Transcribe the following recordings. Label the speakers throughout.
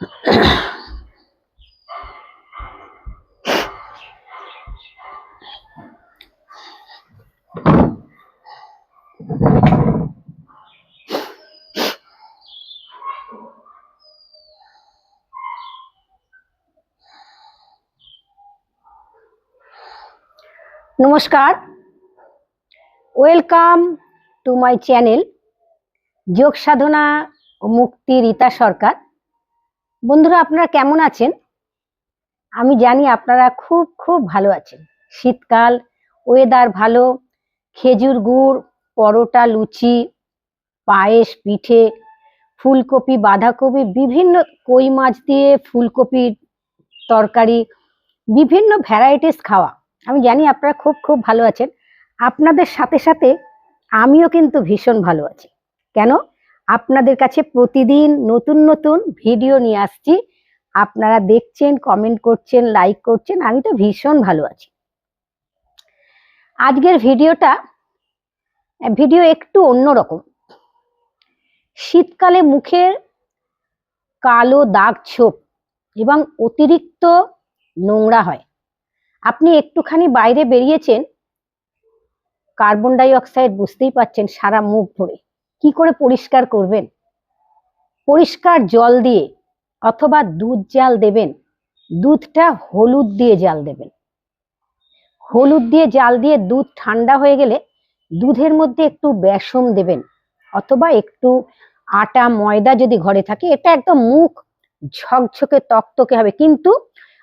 Speaker 1: নমস্কার। Welcome to my channel যোগ সাধনা ও মুক্তি রীতা সরকার। বন্ধুরা, আপনারা কেমন আছেন? আমি জানি আপনারা খুব খুব ভালো আছেন। শীতকাল ওয়েদার ভালো, খেজুর গুড়, পরোটা, লুচি, পায়েস, পিঠে, ফুলকপি, বাঁধাকপি, বিভিন্ন কই মাছ দিয়ে ফুলকপির তরকারি, বিভিন্ন ভ্যারাইটিস খাওয়া। আমি জানি আপনারা খুব খুব ভালো আছেন। আপনাদের সাথে সাথে আমিও কিন্তু ভীষণ ভালো আছি। কেন? আপনাদের কাছে প্রতিদিন নতুন নতুন ভিডিও নিয়ে আসছি। আপনারা দেখছেন কমেন্ট করছেন লাইক করছেন, আমি তো ভীষণ ভালো আছি। আজকের ভিডিওটা, ভিডিও একটু অন্যরকম। শীতকালে মুখের কালো দাগ ছোপ এবং অতিরিক্ত নোংরা হয়। আপনি একটুখানি বাইরে বেরিয়েছেন কার্বন ডাই অক্সাইড বুঝতেই পাচ্ছেন সারা মুখ ভরে। কি করে পরিষ্কার করবেন? পরিষ্কার জল দিয়ে অথবা দুধ জাল দেবেন। দুধটা হলুদ দিয়ে জাল দেবেন। হলুদ দিয়ে জাল দিয়ে দুধ ঠান্ডা হয়ে গেলে দুধের মধ্যে একটু বেসম দেবেন অথবা একটু আটা, ময়দা যদি ঘরে থাকে, এটা একদম মুখ ঝকঝকে তকতকে হবে। কিন্তু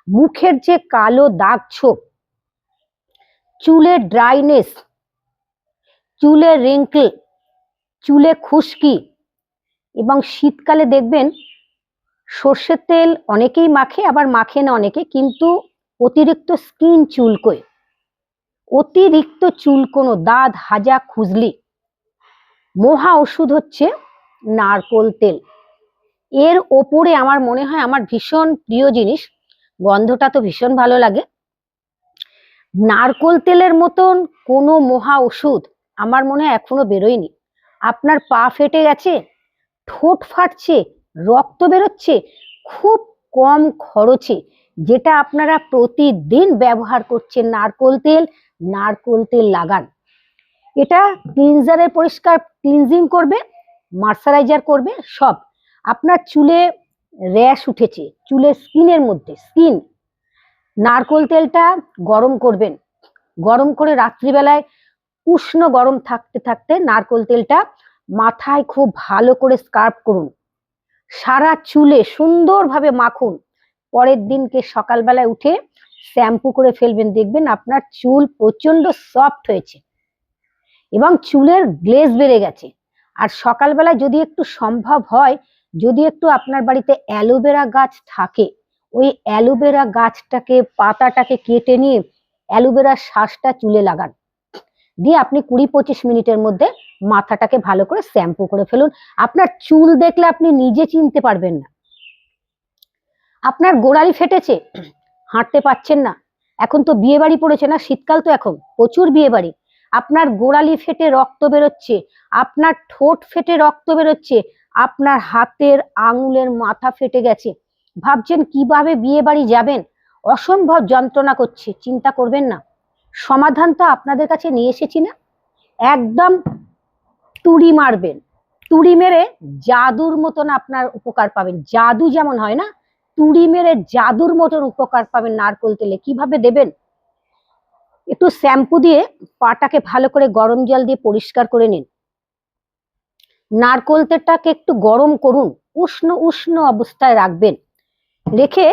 Speaker 1: মুখের যে কালো দাগ ছোপ, চুলের ড্রাইনেস চুলের রিঙ্কল চুলে খুশকি এবং শীতকালে দেখবেন সর্ষের তেল অনেকেই মাখে, আবার মাখে না অনেকে, কিন্তু অতিরিক্ত স্কিন চুলকোয়। অতিরিক্ত চুলকোনো দাঁত হাজা খুজলি। মহা ওষুধ হচ্ছে নারকোল তেল। এর ওপরে আমার মনে হয় আমার ভীষণ প্রিয় জিনিস, গন্ধটা তো ভীষণ ভালো লাগে, নারকোল তেলের মতন কোনো মহা ওষুধ আমার মনে হয় এখনও বেরোয়নি। আপনার পা ফেটে গেছে, ঠোঁট ফাটছে, রক্ত বেরোচ্ছে, খুব কম খরচে, যেটা আপনারা প্রতিদিন ব্যবহার করছেন নারকোল তেল নারকোল তেল লাগান। এটা ক্লিনজারের পরিষ্কার ক্লিনজিং করবে মার্সারাইজার করবে, সব। আপনার চুলে র্যাশ উঠেছে, চুলের স্কিনের মধ্যে, স্কিন। নারকোল তেলটা গরম করবেন। গরম করে রাত্রিবেলায় উষ্ণ গরম থাকতে থাকতে নারকোল তেলটা মাথায় খুব ভালো করে স্কার্ফ করুন। সারা চুলে সুন্দরভাবে মাখুন। পরের দিনকে সকালবেলায় উঠে শ্যাম্পু করে ফেলবেন, দেখবেন আপনার চুল প্রচণ্ড সফট হয়েছে এবং চুলের গ্লেজ বেড়ে গেছে। আর সকালবেলায় যদি একটু সম্ভব হয়, যদি একটু আপনার বাড়িতে অ্যালোভেরা গাছ থাকে, ওই অ্যালোভেরা গাছটাকে, পাতাটাকে কেটে নিয়ে অ্যালোভেরার শ্বাসটা চুলে লাগান। দিয়ে আপনি কুড়ি পঁচিশ মিনিটের মধ্যে মাথাটাকে ভালো করে শ্যাম্পু করে ফেলুন। আপনার চুল দেখলে আপনি নিজে চিনতে পারবেন না। আপনার গোড়ালি ফেটেছে, হাঁটতে পাচ্ছেন না। এখন তো বিয়ে বাড়ি পড়েছে না, শীতকাল তো এখন, প্রচুর বিয়ে বাড়ি আপনার গোড়ালি ফেটে রক্ত বেরোচ্ছে, আপনার ঠোঁট ফেটে রক্ত বেরোচ্ছে, আপনার হাতের আঙুলের মাথা ফেটে গেছে। ভাবছেন কীভাবে বিয়ে বাড়ি যাবেন? অসম্ভব যন্ত্রণা করছে, চিন্তা করবেন না। সমাধান তো আপনাদের কাছে নিয়ে এসেছি না? একদম তুড়ি মারবেন। তুড়ি মেরে জাদুর মতন আপনার উপকার পাবেন। জাদু যেমন হয় না, তুড়ি মেরে জাদুর মতন উপকার পাবেন নারকোল তেলে। কীভাবে দেবেন? একটু শ্যাম্পু দিয়ে পাটাকে ভালো করে গরম জল দিয়ে পরিষ্কার করে নিন। নারকোল তেলটাকে একটু গরম করুন। উষ্ণ উষ্ণ অবস্থায় রাখবেন। রেখে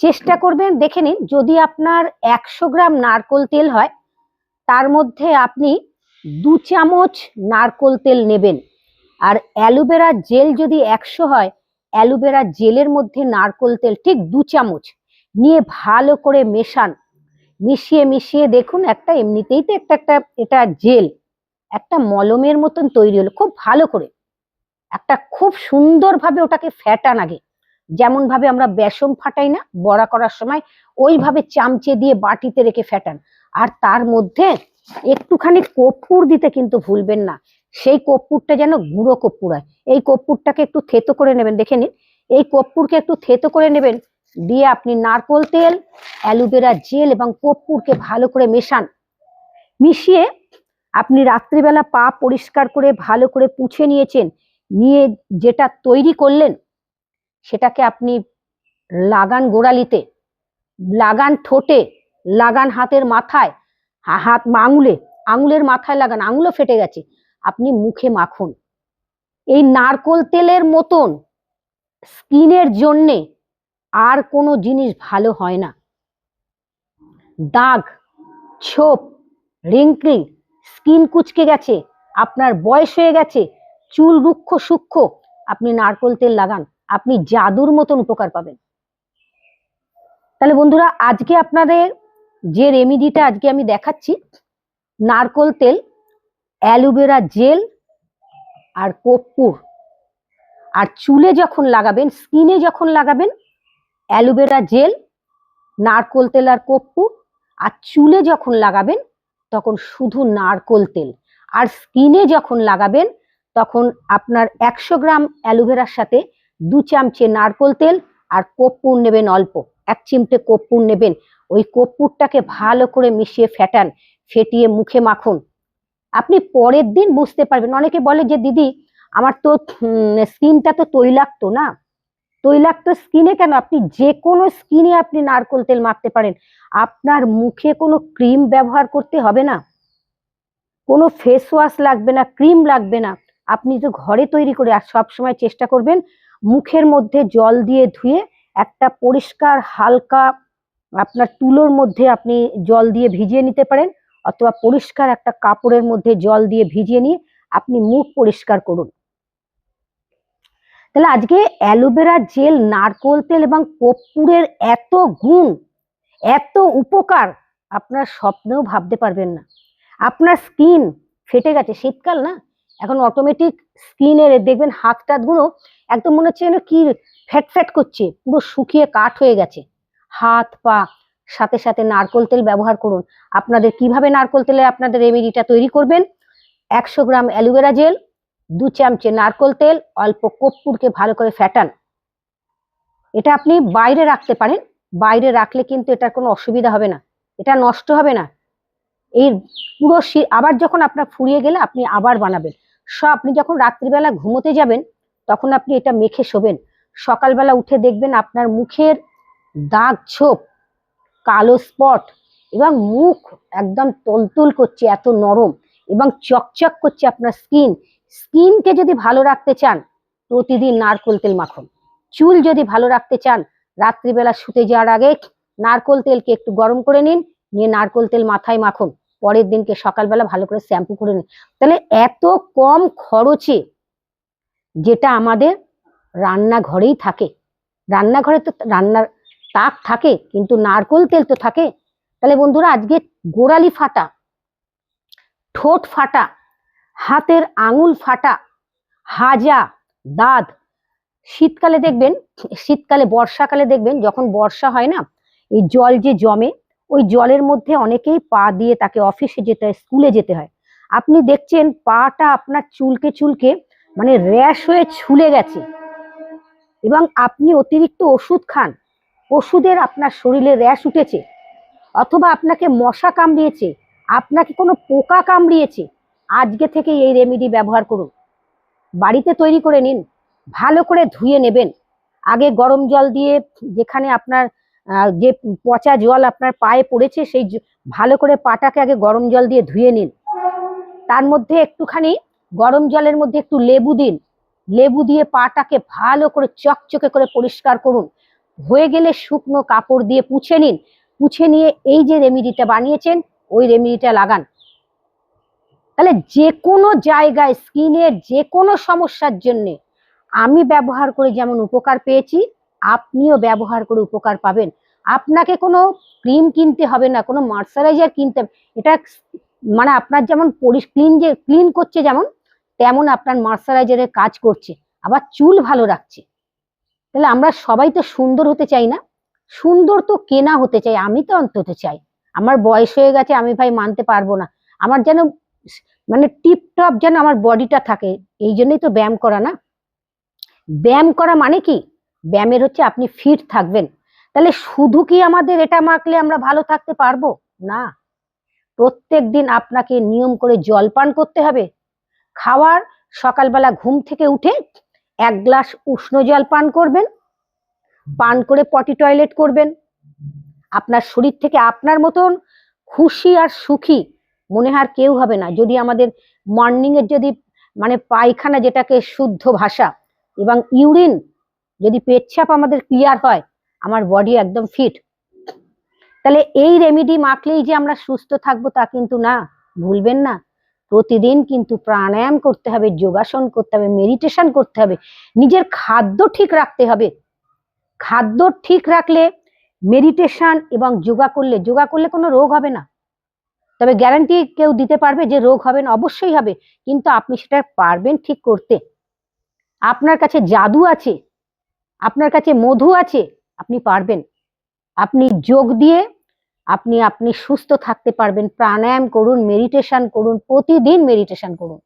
Speaker 1: চেষ্টা করবেন, দেখে নিন। যদি আপনার একশো গ্রাম নারকোল তেল হয়, তার মধ্যে আপনি দু চামচ নারকোল তেল নেবেন। আর অ্যালোভেরা জেল যদি একশো হয়, অ্যালোভেরা জেলের মধ্যে নারকোল তেল ঠিক দু চামচ। নিয়ে ভালো করে মেশান। মিশিয়ে মিশিয়ে দেখুন, একটা এমনিতেই তো একটা একটা এটা জেল। একটা মলমের মতন তৈরি হলো, খুব ভালো করে। একটা খুব সুন্দরভাবে ওটাকে ফ্যাটান আগে। যেমন ভাবে আমরা বেসন ফাটাই না, বড়া করার সময় ওইভাবে চামচে দিয়ে বাটিতে রেখে ফেটান। আর তার মধ্যে একটুখানি কর্পূর দিতে কিন্তু ভুলবেন না। সেই কর্পূরটা যেন গুঁড়ো কর্পূর হয়। এই কর্পূরটাকে একটু থেতো করে নেবেন, দেখে নিন। এই কর্পূরকে একটু থেতো করে নেবেন, দিয়ে আপনি নারকোল তেল, অ্যালোভেরা জেল এবং কর্পূরকে ভালো করে মেশান। মিশিয়ে আপনি রাত্রিবেলা পা পরিষ্কার করে ভালো করে পুছে নিয়েছেন, নিয়ে যেটা তৈরি করলেন সেটাকে আপনি লাগান গোড়ালিতে, লাগান ঠোঁটে, লাগান হাতের মাথায় হাত আঙুলে, আঙুলের মাথায় লাগান, আঙুলও ফেটে গেছে, আপনি মুখে মাখুন। এই নারকোল তেলের মতন স্কিনের জন্যে আর কোনো জিনিস ভালো হয় না। দাগ, ছোপ রিঙ্কলি স্কিন কুচকে গেছে, আপনার বয়স হয়ে গেছে, চুল রুক্ষ সূক্ষ্ম, আপনি নারকোল তেল লাগান। আপনি জাদুর মতন উপকার পাবেন। তাহলে বন্ধুরা, আজকে আপনাদের যে রেমিডিটা আজকে আমি দেখাচ্ছি, নারকোল তেল, অ্যালোভেরা জেল আর কর্পূর। আর চুলে যখন লাগাবেন স্কিনে যখন লাগাবেন, অ্যালোভেরা জেল, নারকোল তেল আর কর্পূর, আর চুলে যখন লাগাবেন, তখন শুধু নারকোল তেল। আর স্কিনে যখন লাগাবেন, তখন আপনার একশো গ্রাম অ্যালোভেরার সাথে দু চামচে নারকোল তেল আর কর্পূর নেবেন অল্প, এক চিমটে কর্পূর নেবেন। ওই কর্পূরটাকে ভালো করে মিশিয়ে ফেটান, ফেটিয়ে মুখে মাখুন। আপনি পরের দিন বুঝতে পারবেন। অনেকে বলে যে, দিদি, আমার তো স্কিনটা তো তৈলাক্ত না? তৈলাক্ত স্কিনে কেন? আপনি যে কোনো স্কিনে আপনি নারকোল তেল মাখতে পারেন। আপনার মুখে কোনো ক্রিম ব্যবহার করতে হবে না। কোনো ফেস ওয়াশ লাগবে না, ক্রিম লাগবে না। আপনি তো ঘরে তৈরি করে আর সবসময় চেষ্টা করবেন মুখের মধ্যে জল দিয়ে ধুয়ে একটা পরিষ্কার হালকা আপনার তুলোর মধ্যে আপনি জল দিয়ে ভিজিয়ে নিতে পারেন অথবা পরিষ্কার একটা কাপড়ের মধ্যে জল দিয়ে ভিজিয়ে নিয়ে আপনি মুখ পরিষ্কার করুন। তাহলে আজকে অ্যালোভেরা জেল, নারকোল তেল এবং কর্পূরের এত গুণ, এত উপকার আপনার স্বপ্নেও ভাবতে পারবেন না। আপনার স্কিন ফেটে গেছে, শীতকাল না? এখন অটোমেটিক স্কিনের দেখবেন হাত টাতগুলো একদম মনে হচ্ছে যেন কি ফ্যাট ফ্যাট করছে, পুরো শুকিয়ে কাঠ হয়ে গেছে। হাত, পা, সাথে সাথে নারকোল তেল ব্যবহার করুন। আপনাদের কীভাবে নারকোল তেলে আপনাদের রেমেডিটা তৈরি করবেন? একশো গ্রাম অ্যালোভেরা জেল, দু চামচে নারকোল তেল, অল্প কর্পূরকে ভালো করে ফ্যাটান এটা আপনি বাইরে রাখতে পারেন। বাইরে রাখলে কিন্তু এটার কোনো অসুবিধা হবে না। এটা নষ্ট হবে না। এই পুরো আবার যখন আপনার ফুরিয়ে গেলে আপনি আবার বানাবেন। সব আপনি যখন রাত্রিবেলা ঘুমোতে যাবেন তখন আপনি এটা মেখে শোবেন। সকালবেলা উঠে দেখবেন আপনার মুখের দাগ ছোপ, কালো স্পট এবং মুখ একদম তলতুল করছে, এত নরম এবং চকচক করছে আপনার স্কিন। স্কিনকে যদি ভালো রাখতে চান, প্রতিদিন নারকোল তেল মাখুন। চুল যদি ভালো রাখতে চান, রাত্রিবেলা শুতে যাওয়ার আগে নারকোল তেলকে একটু গরম করে নিন, নিয়ে নারকোল তেল মাথায় মাখুন। পরের দিনকে সকালবেলা ভালো করে শ্যাম্পু করে নিন। তাহলে এত কম খরচে যেটা আমাদের রান্নাঘরেই থাকে। রান্নাঘরে তো রান্নার তাক থাকে, কিন্তু নারকোল তেল তো থাকে। তাহলে বন্ধুরা, আজকে গোড়ালি ফাটা, ঠোঁট ফাটা, হাতের আঙুল ফাটা, হাজা, দাঁত, শীতকালে দেখবেন, শীতকালে, বর্ষাকালে দেখবেন, যখন বর্ষা হয় না, এই জল যে জমে, ওই জলের মধ্যে অনেকেই পা দিয়ে তাকে অফিসে যেতে হয়, স্কুলে যেতে হয়। আপনি দেখছেন, পাটা আপনার চুলকে চুলকে মানে র্যাশ হয়ে ছুলে গেছে। এবং আপনি অতিরিক্ত ওষুধ খান, ওষুধের আপনার শরীরে র্যাশ উঠেছে, অথবা আপনাকে মশা কামড়িয়েছে, আপনাকে কোনো পোকা কামড়িয়েছে, আজকে থেকে এই রেমেডি ব্যবহার করুন। বাড়িতে তৈরি করে নিন, ভালো করে ধুয়ে নেবেন। আগে গরম জল দিয়ে যেখানে আপনার যে পচা জল আপনার পায়ে পড়েছে, সেই ভালো করে পাটাকে আগে গরম জল দিয়ে ধুয়ে নিন। তার মধ্যে একটুখানি গরম জলের মধ্যে একটু লেবু দিন। লেবু দিয়ে পাটাকে ভালো করে চকচকে করে পরিষ্কার করুন। হয়ে গেলে শুকনো কাপড় দিয়ে পুছে নিন। পুছে নিয়ে এই যে রেমিডিটা বানিয়েছেন, ওই রেমিডিটা লাগান। তাহলে যে কোনো জায়গায়, স্কিনের যে কোনো সমস্যার জন্য আমি ব্যবহার করে যেমন উপকার পেয়েছি, আপনিও ব্যবহার করে উপকার পাবেন। আপনাকে কোনো ক্রিম কিনতে হবে না, কোনো ময়শ্চারাইজার কিনতে হবে- এটা মানে আপনার যেমন ক্লিন যে, ক্লিন করছে যেমন তেমন আপনার ময়শ্চারাইজারের কাজ করছে, আবার চুল ভালো রাখছে। তাহলে আমরা সবাই তো সুন্দর হতে চাই না? সুন্দর তো কেনা হতে চাই, আমি তো অন্তত চাই। আমার বয়স হয়ে গেছে, আমি ভাই মানতে পারব না। আমার যেন মানে টিপটপ যেন আমার বডিটা থাকে, এই জন্যই তো ব্যায়াম করা না। ব্যায়াম করা মানে কি? ব্যায়ামের হচ্ছে আপনি ফিট থাকবেন। তাহলে শুধু কি আমাদের এটা মাখলে আমরা ভালো থাকতে পারব? না। প্রত্যেক দিন আপনাকে নিয়ম করে জল পান করতে হবে খাওয়ার সকালবেলা ঘুম থেকে উঠে এক গ্লাস উষ্ণ জল পান করবেন, পান করে পটি টয়লেট করবেন। আপনার শরীর থেকে আপনার মতন খুশি আর সুখী মনে আর কেউ হবে না। যদি আমাদের মর্নিং এর যদি মানে পায়খানা যেটাকে শুদ্ধ ভাষা এবং ইউরিন যদি পেচ্ছাপ আমাদের ক্লিয়ার হয়, আমার বডি একদম ফিট তাহলে এই রেমেডি মাখলেই যে আমরা সুস্থ থাকব তা কিন্তু না, ভুলবেন না। প্রতিদিন কিন্তু প্রাণায়াম করতে হবে, যোগাসন করতে হবে মেডিটেশন করতে হবে। নিজের খাদ্য ঠিক রাখতে হবে। খাদ্য ঠিক রাখলে মেডিটেশন এবং যোগা করলে যোগা করলে কোনো রোগ হবে না। তবে গ্যারান্টি কেউ দিতে পারবে যে রোগ হবে না, অবশ্যই হবে। কিন্তু আপনি সেটা পারবেন ঠিক করতে। আপনার কাছে জাদু আছে, আপনার কাছে মধু আছে, আপনি পারবেন। আপনি যোগ দিয়ে আপনি আপনি সুস্থ থাকতে পারবেন, প্রাণায়াম করুন মেডিটেশন করুন, প্রতিদিন মেডিটেশন করুন।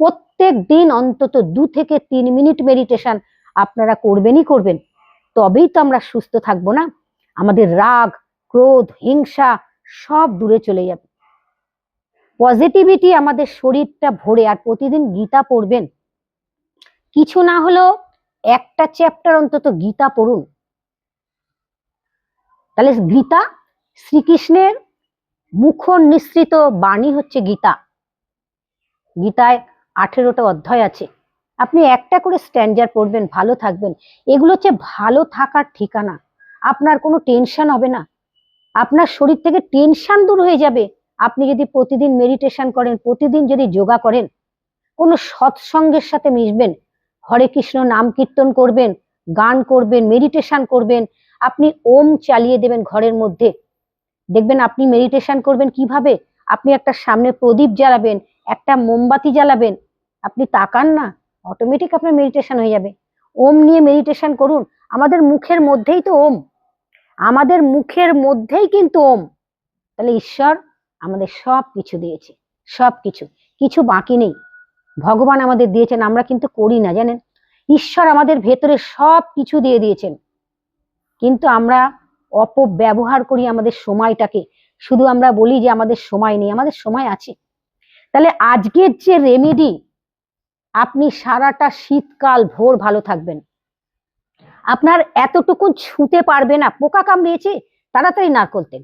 Speaker 1: প্রত্যেক দিন অন্তত দু থেকে তিন মিনিট মেডিটেশন আপনারা করবেনই করবেন। তবেই তো আমরা সুস্থ থাকব না। আমাদের রাগ, ক্রোধ, হিংসা সব দূরে চলে যাবে। পজিটিভিটি আমাদের শরীরটা ভরে আর প্রতিদিন গীতা পড়বেন। কিছু না হলেও একটা চ্যাপ্টার অন্তত গীতা পড়ুন। তাহলে গীতা শ্রীকৃষ্ণের মুখ নিঃসৃত বাণী হচ্ছে গীতা। গীতায় আঠেরোটা অধ্যায় আছে। আপনি একটা করে স্ট্যান্ডার পড়বেন, ভালো থাকবেন। এগুলো হচ্ছে ভালো থাকার ঠিকানা। আপনার কোনো টেনশন হবে না। আপনার শরীর থেকে টেনশন দূর হয়ে যাবে। আপনি যদি প্রতিদিন মেডিটেশন করেন, প্রতিদিন যদি যোগা করেন, কোনো সৎসঙ্গের সাথে মিশবেন, হরে কৃষ্ণ নাম কীর্তন করবেন, গান করবেন, মেডিটেশন করবেন, আপনি ওম চালিয়ে দেবেন ঘরের মধ্যে। দেখবেন আপনি মেডিটেশন করবেন কীভাবে? আপনি একটা সামনে প্রদীপ জ্বালাবেন, একটা মোমবাতি জ্বালাবেন, আপনি তাকান না অটোমেটিক আপনার মেডিটেশন হয়ে যাবে। ওম নিয়ে মেডিটেশন করুন, আমাদের মুখের মধ্যেই তো ওম। আমাদের মুখের মধ্যেই কিন্তু ওম। তাহলে ঈশ্বর আমাদের সব কিছু দিয়েছে সব কিছু কিছু বাকি নেই। ভগবান আমাদের দিয়েছেন, আমরা কিন্তু করি না, জানেন? ঈশ্বর আমাদের ভেতরে সব কিছু দিয়ে দিয়েছেন। কিন্তু আমরা অপব্যবহার করি আমাদের সময়টাকে। শুধু আমরা বলি যে আমাদের সময় নেই, আমাদের সময় আছে। তাহলে আজকের যে রেমেডি আপনি সারাটা শীতকাল ভোর ভালো থাকবেন। আপনার এতটুকু ছুতে পারবে না, পোকা কামড়িয়েছে, তাড়াতাড়ি নারকোল তেল।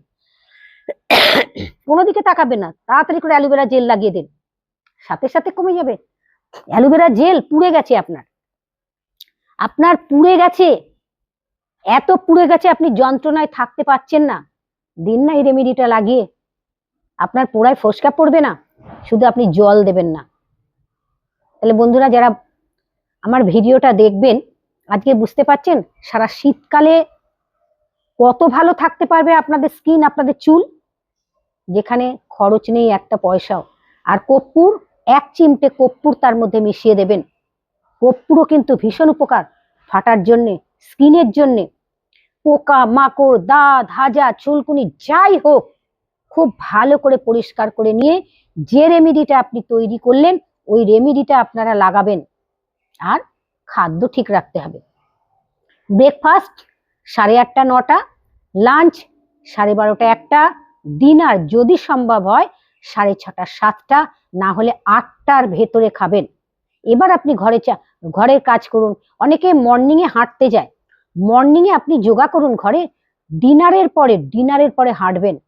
Speaker 1: কোনো দিকে তাকাবে না, তাড়াতাড়ি করে অ্যালোভেরা জেল লাগিয়ে দিন। সাথে সাথে কমে যাবে। অ্যালোভেরা জেল পুড়ে গেছে আপনার। আপনার পুড়ে গেছে। এত পুড়ে গেছে আপনি যন্ত্রণায় থাকতে পারছেন না। দিন না এই রেমেডিটা লাগিয়ে। আপনার পোড়ায় ফসকা পড়বে না। শুধু আপনি জল দেবেন না। তাহলে বন্ধুরা, যারা আমার ভিডিওটা দেখবেন, আজকে বুঝতে পারছেন, সারা শীতকালে কত ভালো থাকতে পারবে আপনাদের স্কিন আপনাদের চুল, যেখানে খরচ নেই একটা পয়সাও। আর কর্পূর, এক চিমটে কর্পূর তার মধ্যে মিশিয়ে দেবেন। কর্পূরও কিন্তু ভীষণ উপকার ফাটার জন্যে। স্কিনের জন্যে। পোকা, মাকড়, দাঁত, হাজা, চুলকুনি, যাই হোক, খুব ভালো করে পরিষ্কার করে নিয়ে যে রেমেডিটা আপনি তৈরি করলেন, ওই রেমেডিটা আপনারা লাগাবেন। আর খাদ্য ঠিক রাখতে হবে। ব্রেকফাস্ট সাড়ে আটটা, নটা লাঞ্চ সাড়ে বারোটা, একটা ডিনার যদি সম্ভব হয়, সাড়ে ছটা, সাতটা, না হলে আটটার ভেতরে খাবেন। এবার আপনি ঘরে চা ঘরের কাজ করুন। অনেকে মর্নিংয়ে হাঁটতে যায়। মর্নিংয়ে আপনি যোগা করুন ঘরে। ডিনারের পরে ডিনারের পরে হাঁটবেন।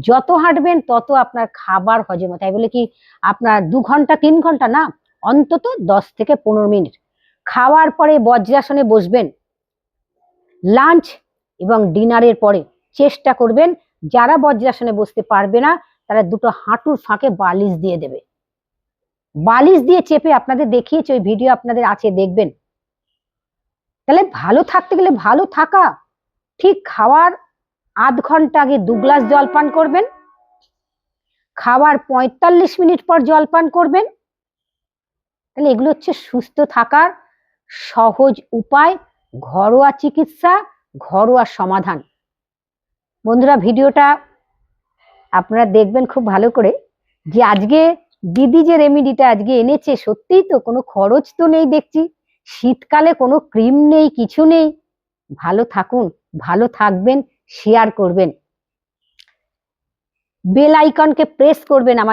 Speaker 1: যত হাঁটবেন, তত আপনার খাবার হজম তাই বলে কি, আপনার দু ঘণ্টা, তিন ঘণ্টা না, অন্তত দশ থেকে পনেরো মিনিট। খাওয়ার পরে বজ্রাসনে বসবেন। লাঞ্চ এবং ডিনারের পরে চেষ্টা করবেন। যারা বজ্রাসনে বসতে পারবে না, তারা দুটো হাঁটুর ফাঁকে বালিশ দিয়ে দেবে। বালিশ দিয়ে চেপে আপনাদের দেখিয়েছে, ওই ভিডিও আপনাদের আছে, দেখবেন। তাহলে ভালো থাকতে গেলে ভালো থাকা। ঠিক খাওয়ার আধ ঘণ্টা আগে দু গ্লাস জল পান করবেন। খাওয়ার পঁয়তাল্লিশ মিনিট পর জল পান করবেন। তাহলে এগুলো হচ্ছে সুস্থ থাকার সহজ উপায়, ঘরোয়া চিকিৎসা, ঘরোয়া সমাধান। বন্ধুরা ভিডিওটা আপনারা দেখবেন খুব ভালো করে যে আজকে দিদি যে রেমিডিটা আজকে এনেছে, সত্যিই তো কোনো খরচ তো নেই দেখছি। শীতকালে কোনো ক্রিম নেই, কিছু নেই। ভালো থাকুন, ভালো থাকবেন শেয়ার করবেন। বেল আইকনকে প্রেস করবেন আমার